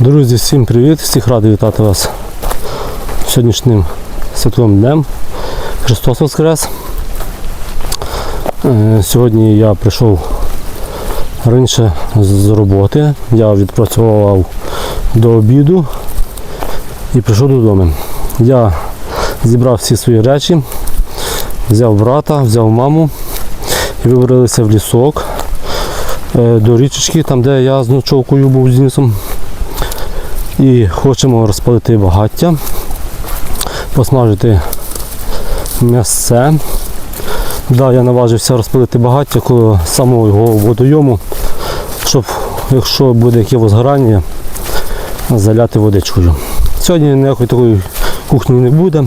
Друзі, всім привіт! Всіх радий вітати вас сьогоднішнім святковим днем. Христос Воскрес. Е, Сьогодні я прийшов раніше з роботи. Я відпрацював до обіду і прийшов додому. Я зібрав всі свої речі, взяв брата, взяв маму і вибралися в лісок е, до річечки, там де я з ночовкою був з Денисом. І хочемо розпалити багаття, посмажити м'ясце. Да, я наважився розпалити багаття коло самого його водойому, щоб, якщо буде яке возгорання, заляти водичкою. Сьогодні ніякої такої кухні не буде.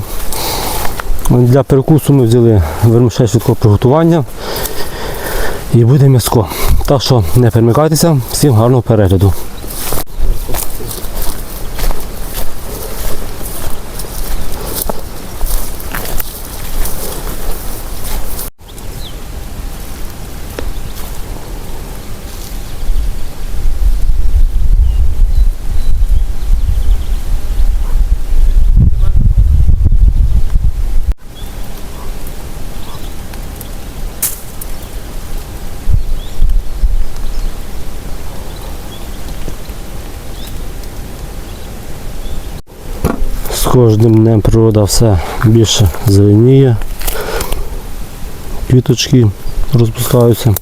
Для перекусу ми взяли вермишель швидкого приготування і буде м'яско. Так що не перемикайтеся, всім гарного перегляду. Кожним днем природа все більше зеленіє, квіточки розпускаються.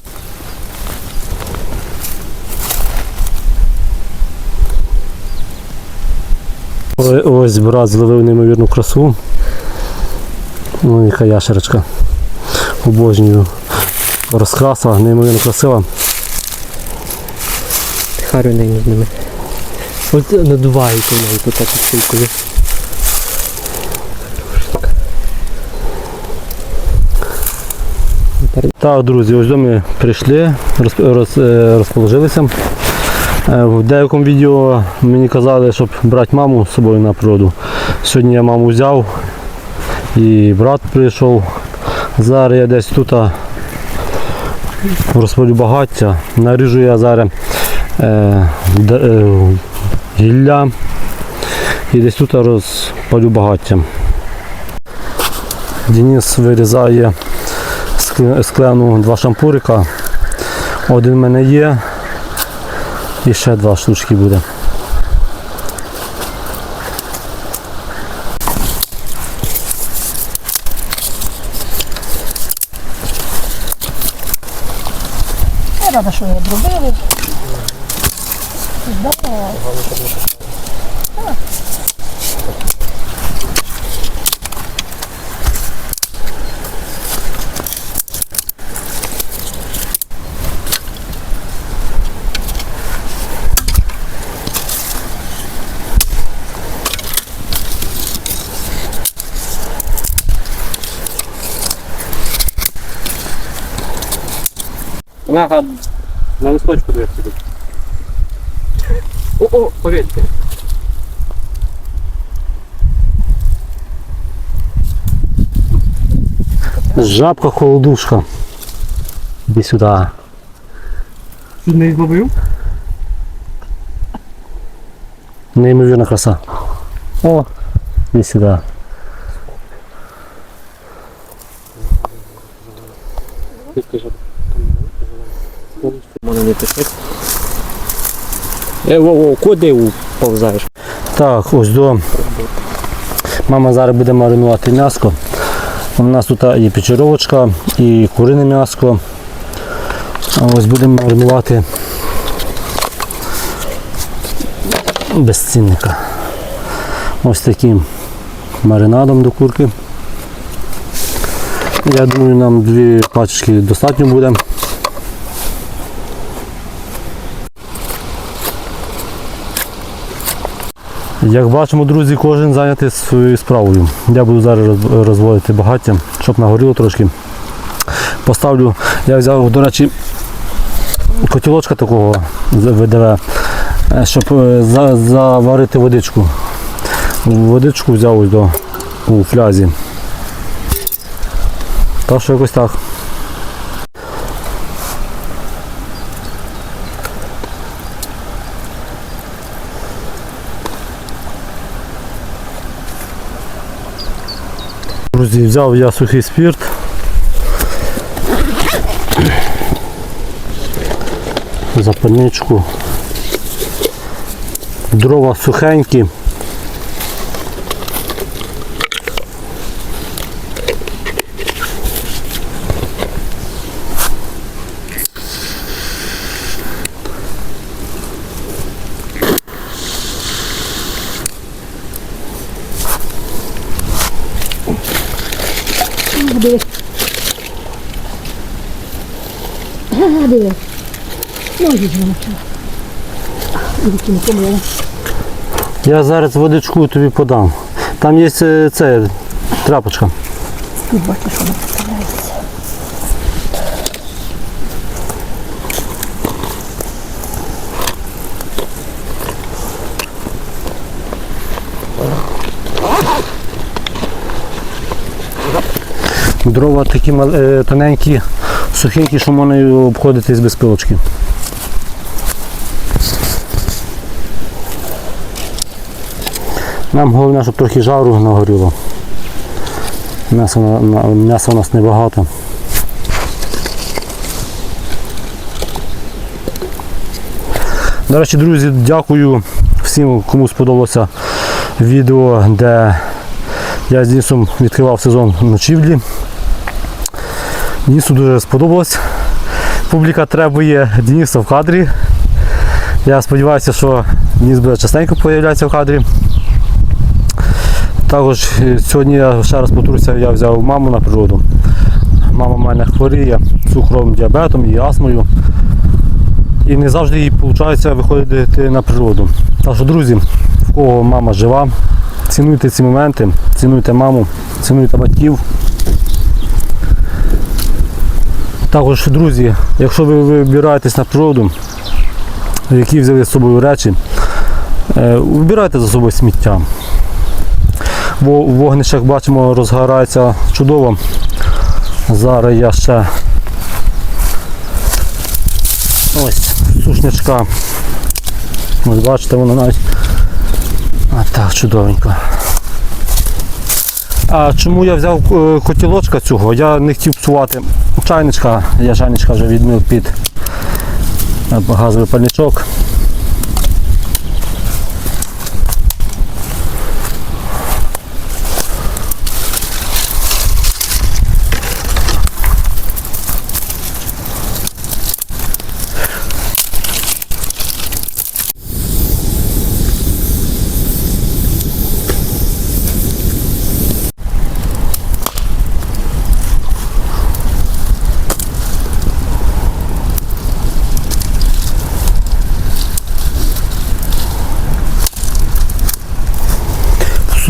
Ось брат зловив неймовірну красу. Ну, яка яшерочка. Обожнюю. Розкраса, неймовірно красива. Харю ними. От надувається неї тут так Так, друзі, ось до ми прийшли, роз- роз- е, розположилися. Е, В деякому відео мені казали, щоб брати маму з собою на природу. Сьогодні я маму взяв і брат прийшов. Зараз я десь тут розпалю багаття. Наріжу я зараз е, е, гілля і десь тут розпалю багаття. Денис вирізає склену два шампурика. Один в мене є. І ще два штучки буде. Рада, що його зробили. Да. Ага, на листочку дивись сюди. О, о, повірте. Жабка холодушка. Іди сюди. Ти не зловив? Неймовірна краса. О, іди сюди. Можна не пиши. Е, во, во, куди уповзаєш? Так, ось до. Мама зараз буде маринувати м'ясо. У нас тут і печеровочка, і курине м'ясо. А Ось будемо маринувати безцінника. Ось таким маринадом до курки. Я думаю, нам дві пачки достатньо буде. Як бачимо, друзі, кожен зайнятий своєю справою. Я буду зараз розводити багаття, щоб нагоріло трошки. Поставлю, я взяв, до речі, котілочка такого ВДВ, е, щоб е, заварити водичку. Водичку взяв до у флязі. Так що якось так. Друзі, взяв я сухий спірт. Запальничку. Дрова сухенькі. Диви. Ага, диви. Ну. Я зараз водичку тобі подам. Там є е, це трапочка. Тут бачиш, що вона Дрова такі е, тоненькі, сухенькі, що можна обходитись без пилочки. Нам головне, щоб трохи жару нагоріло. М'яса, м'яса у нас небагато. До речі, друзі, дякую всім, кому сподобалося відео, де я з Денисом відкривав сезон ночівлі. Денису дуже сподобалось. Публіка требує Дениса в кадрі. Я сподіваюся, що Денис буде частенько з'являтися в кадрі. Також е, сьогодні я ще раз повторюся, я взяв маму на природу. Мама в мене хворіє цукровим діабетом і астмою. І не завжди їй виходить виходити на природу. Так що, друзі, в кого мама жива, цінуйте ці моменти, цінуйте маму, цінуйте батьків. Також, друзі, якщо ви вибираєтесь на природу, які взяли з собою речі, е, вибирайте за собою сміття. Бо вогнище, як бачимо, розгорається чудово. Зараз я ще ось сушнячка. Ось бачите, воно навіть а так чудовенько. А чому я взяв е, котілочка цього? Я не хотів псувати чайничка, я чайничка вже відмив під е, газовий пальничок.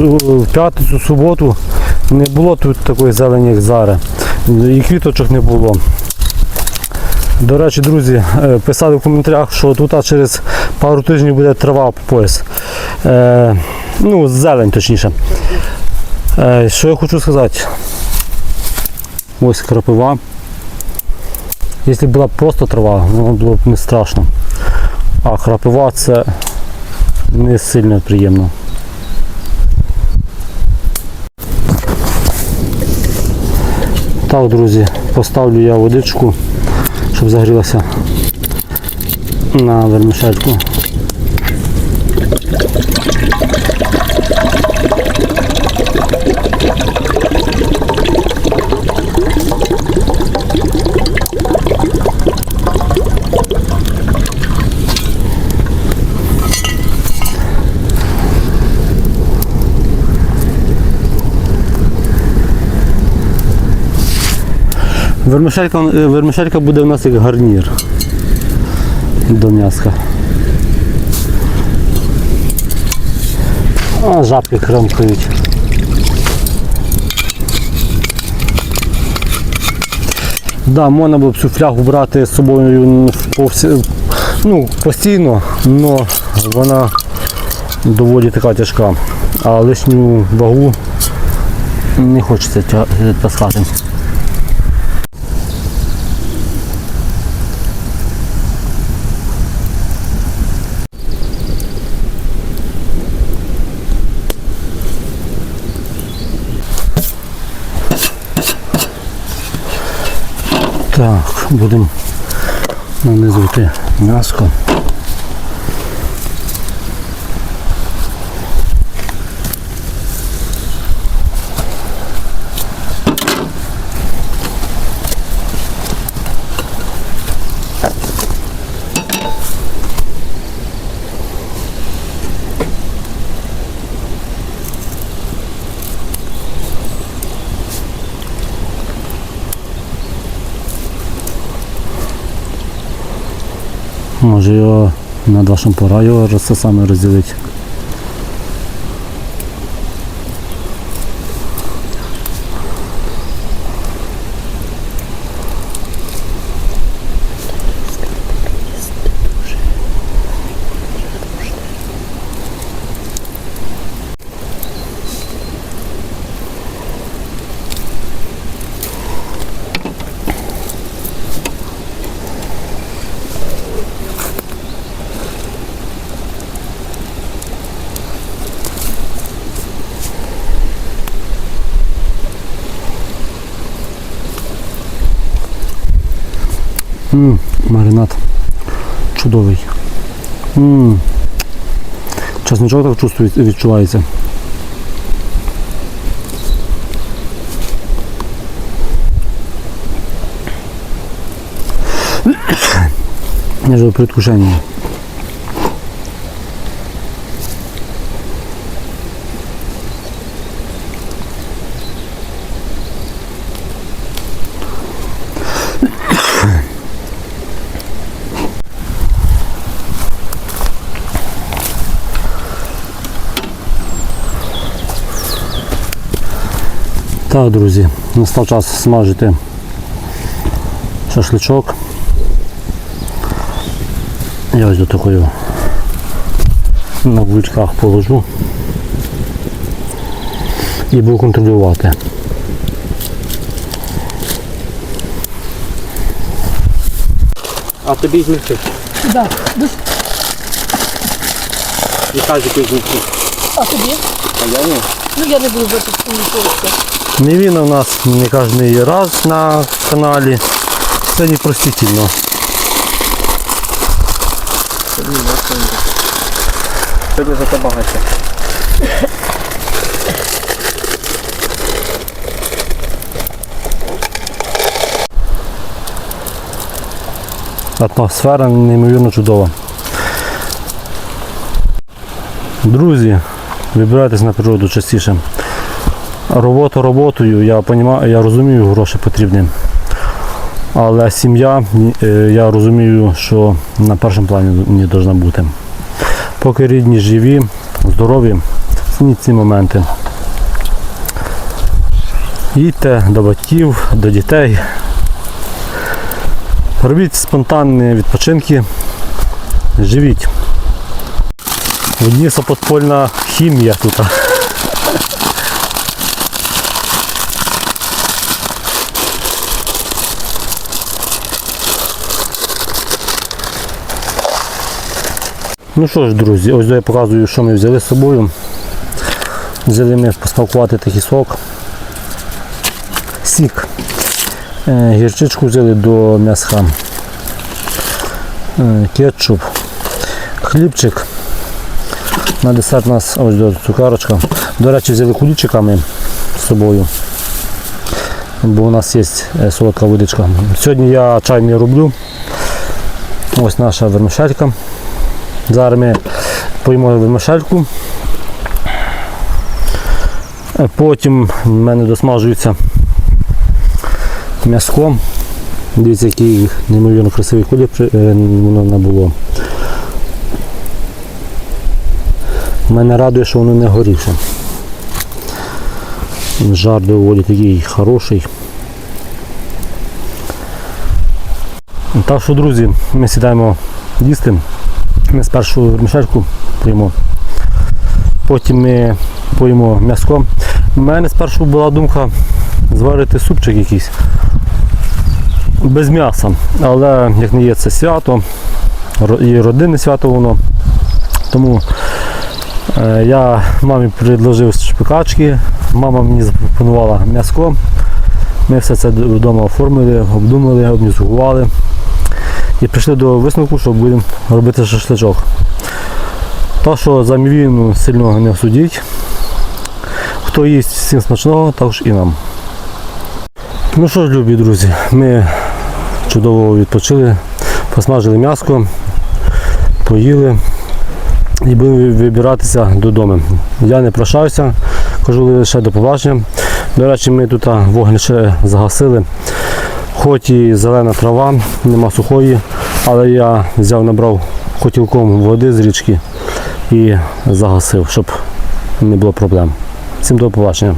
В п'ятницю, суботу не було тут такої зелені, як зараз. І квіточок не було. До речі, друзі, е, писали в коментарях, що тут через пару тижнів буде трава по пояс. Е, ну, зелень точніше. Е, що я хочу сказати? Ось крапива. Якщо була просто трава, воно було б не страшно. А крапива це не сильно приємно. Так, друзі, поставлю я водичку, щоб загрілася на вермішельку. Вермишелька, е, вермишелька буде у нас як гарнір до м'яска. А, жабки храмкають. Да, можна було б цю флягу брати з собою ну, постійно, але вона доволі така тяжка. А лишню вагу не хочеться тя- таскати. Так, будемо нанизувати м'яско. Може його над вашим пора його роз- це саме розділити. Чудовий. Чесничок так чувствує- відчувається. Я живу предвкушении. Так, друзі, настав час смажити шашличок. Я ось до такої на вуличках положу і буду контролювати. А тобі змільчити. Да. Ну, І каже, який змільчити. а тобі? А я ні. Ну я не буду тут нічого. Не він у нас не кожен раз на каналі. Це непростительно. Сьогодні зато багаття. Атмосфера неймовірно чудова. Друзі, вибирайтесь на природу частіше. Робота роботою, я, понімаю, я розумію, гроші потрібні. Але сім'я, е, я розумію, що на першому плані не повинна бути. Поки рідні живі, здорові, цініть ці моменти. Їдьте до батьків, до дітей. Робіть спонтанні відпочинки, живіть. В подпольна хімія тут. Ну що ж, друзі, ось я показую, що ми взяли з собою. Взяли ми посмакувати такий сок. Сік. Е, Гірчичку взяли до м'яска. Е, Кетчуп. Хлібчик. На десерт у нас ось до цукарочка. До речі, взяли кулічиками з собою. Бо у нас є е, солодка водичка. Сьогодні я чай не роблю. Ось наша вермишелька. Зараз ми поїмо вермишельку. Е, Потім в мене досмажується м'яско. Дивіться, який неймовірно красивий колір е, воно набуло. Мене радує, що воно не горівше. Жар доволі такий хороший. Так що, друзі, ми сідаємо їсти. Ми спершу вермішельку поїмо. Потім ми поїмо м'яско. У мене спершу була думка зварити супчик якийсь без м'яса. Але як не є це свято, і родинне свято воно. Тому е, я мамі предложив шпикачки, мама мені запропонувала м'яско. Ми все це вдома оформили, обдумали, обмізгували і прийшли до висновку, що будемо робити шашличок. Так що за мівіну сильно не судіть. Хто їсть всім смачного, також і нам. Ну що ж, любі друзі, ми чудово відпочили, посмажили м'яско, поїли і будемо вибиратися додому. Я не прощаюся, кажу лише до побачення. До речі, ми тут вогонь ще загасили. Хоч і зелена трава, нема сухої, але я взяв, набрав хотілком води з річки і загасив, щоб не було проблем. Всім до побачення.